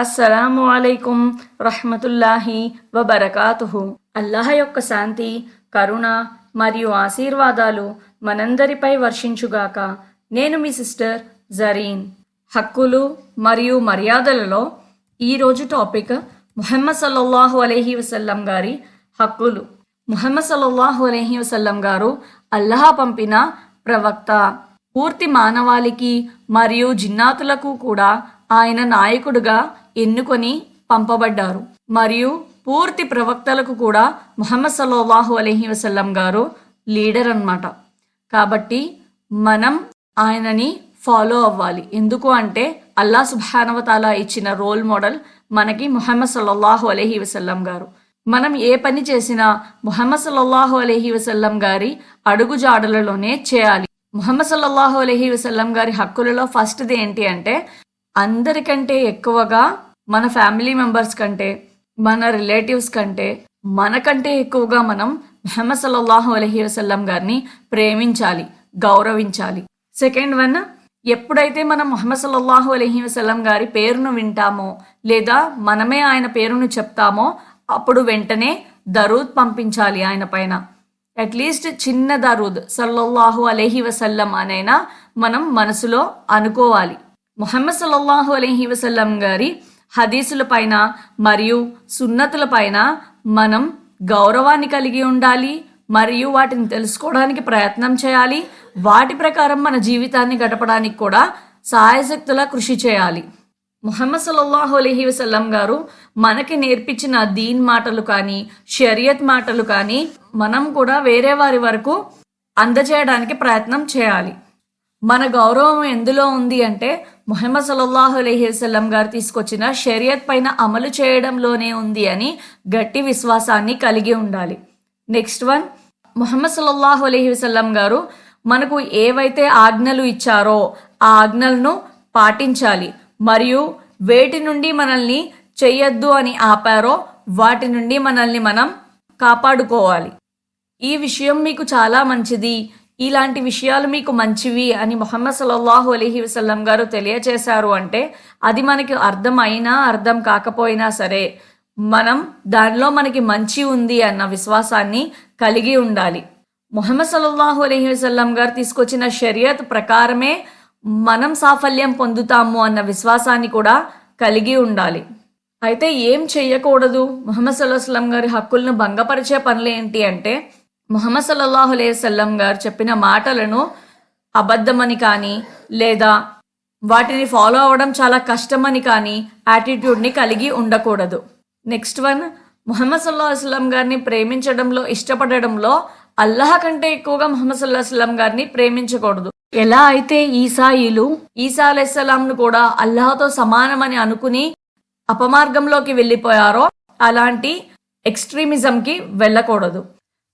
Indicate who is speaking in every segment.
Speaker 1: అస్సలాము అలైకుం రహ్మతుల్లాహి వబరకాతుహు. అల్లాహ్ యొక్క శాంతి కరుణ మరియు ఆశీర్వాదాలు మనందరిపై వర్షించుగాక. నేను మీ సిస్టర్ జరీన్. హక్కులు మరియు మర్యాదలలో ఈరోజు టాపిక్ ముహమ్మద్ సల్లల్లాహు అలహి వసల్లం గారి హక్కులు. ముహమ్మద్ సల్లల్లాహు అలహి వసల్లం గారు అల్లాహ్ పంపిన ప్రవక్త. పూర్తి మానవాళికి మరియు జిన్నాతులకు కూడా ఆయన నాయకుడుగా ఎన్నుకొని పంపబడ్డారు. మరియు పూర్తి ప్రవక్తలకు కూడా ముహమ్మద్ సలోవాహు అలహి వసల్లం గారు లీడర్ అన్నమాట. కాబట్టి మనం ఆయనని ఫాలో అవ్వాలి. ఎందుకు అంటే అల్లా సుభానవతాల ఇచ్చిన రోల్ మోడల్ మనకి ముహమ్మద్ సల్లల్లాహు అలహి వసల్లం గారు. మనం ఏ పని చేసినా ముహమ్మద్ సల్లల్లాహు అలైహి వసల్లం గారి అడుగు జాడలలోనే చేయాలి. ముహమ్మద్ సల్లల్లాహు అలహి వసల్లం గారి హక్కులలో ఫస్ట్ది ఏంటి అంటే అందరికంటే ఎక్కువగా మన ఫ్యామిలీ మెంబర్స్ కంటే మన రిలేటివ్స్ కంటే మనకంటే ఎక్కువగా మనం ముహమ్మద్ సల్లల్లాహు అలైహి వసల్లం గారిని ప్రేమించాలి గౌరవించాలి. సెకండ్ వన్ ఎప్పుడైతే మనం ముహమ్మద్ సల్లల్లాహు అలైహి వసల్లం గారి పేరును వింటామో లేదా మనమే ఆయన పేరును చెప్తామో అప్పుడు వెంటనే దరూద్ పంపించాలి ఆయన పైన. అట్లీస్ట్ చిన్న దరూద్ సల్లల్లాహు అలైహి వసల్లం అనైనా మనం మనసులో అనుకోవాలి. మొహమ్మద్ సల్లల్లాహు అలైహి వసల్లం గారి హదీసుల పైన మరియు సున్నతుల పైన మనం గౌరవాన్ని కలిగి ఉండాలి మరియు వాటిని తెలుసుకోవడానికి ప్రయత్నం చేయాలి. వాటి ప్రకారం మన జీవితాన్ని గడపడానికి కూడా సాయశక్తులా కృషి చేయాలి. ముహమ్మద్ సల్లల్లాహు అలైహి వసల్లం గారు మనకి నేర్పించిన దీన్ మాటలు కానీ షరియత్ మాటలు కానీ మనం కూడా వేరే వారి వరకు అందజేయడానికి ప్రయత్నం చేయాలి. మన గౌరవం ఎందులో ఉంది అంటే మొహమ్మద్ సల్లల్లాహు అలైహి వసల్లం గారు తీసుకొచ్చిన షరియత్ పైన అమలు చేయడంలోనే ఉంది అని గట్టి విశ్వాసాన్ని కలిగి ఉండాలి. నెక్స్ట్ వన్ మొహమ్మద్ సల్లల్లాహు అలహి వసల్లం గారు మనకు ఏవైతే ఆజ్ఞలు ఇచ్చారో ఆ ఆజ్ఞలను పాటించాలి. మరియు వేటి నుండి మనల్ని చెయ్యొద్దు అని ఆపారో వాటి నుండి మనల్ని మనం కాపాడుకోవాలి. ఈ విషయం మీకు చాలా మంచిది. ఇలాంటి విషయాలు మీకు మంచివి అని మొహమ్మద్ సల్లల్లాహు అలీహి వసల్లం గారు తెలియచేశారు అంటే అది మనకి అర్థం అయినా అర్థం కాకపోయినా సరే మనం దానిలో మనకి మంచి ఉంది అన్న విశ్వాసాన్ని కలిగి ఉండాలి. మొహమ్మద్ సల్లల్లాహు అలీహి వసల్లం గారు తీసుకొచ్చిన షరియత్ ప్రకారమే మనం సాఫల్యం పొందుతాము అన్న విశ్వాసాన్ని కూడా కలిగి ఉండాలి. అయితే ఏం చెయ్యకూడదు? మొహమ్మద్ సల్లాహం గారి హక్కులను భంగపరిచే పనులు ఏంటి అంటే ముహమ్మద్ సల్లల్లాహు అలైవల్లం గారు చెప్పిన మాటలను అబద్ధమని కానీ లేదా వాటిని ఫాలో అవ్వడం చాలా కష్టమని కానీ యాటిట్యూడ్ని కలిగి ఉండకూడదు. నెక్స్ట్ వన్ ముహమ్మద్ సల్లాహు అస్లం గారిని ప్రేమించడంలో ఇష్టపడడంలో అల్లాహ్ కంటే ఎక్కువగా ముహమ్మద్ సల్లాహు అస్లం గారిని ప్రేమించకూడదు. ఎలా అయితే ఈసాయిలు ఈసా అలైహిస్సలాంను కూడా అల్లాహతో సమానమని అనుకుని అపమార్గంలోకి వెళ్ళిపోయారో అలాంటి ఎక్స్ట్రీమిజంకి వెళ్ళకూడదు.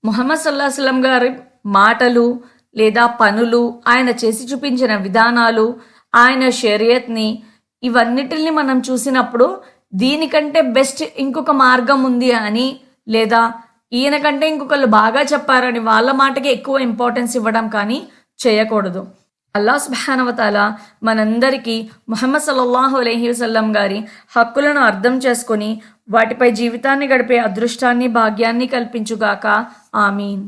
Speaker 1: ముహమ్మద్ సల్లాహం గారి మాటలు లేదా పనులు ఆయన చేసి చూపించిన విధానాలు ఆయన షరియత్ని ఇవన్నిటిని మనం చూసినప్పుడు దీనికంటే బెస్ట్ ఇంకొక మార్గం ఉంది అని లేదా ఈయన కంటే ఇంకొకళ్ళు బాగా చెప్పారని వాళ్ళ మాటకి ఎక్కువ ఇంపార్టెన్స్ ఇవ్వడం కానీ చేయకూడదు. అల్లా సుబానవతాల మనందరికీ మొహమ్మద్ సల్లల్లాహు అలహి వసల్లం గారి హక్కులను అర్థం చేసుకొని వాటిపై జీవితాన్ని గడిపే అదృష్టాన్ని భాగ్యాన్ని కల్పించుగాక. ఆమీన్.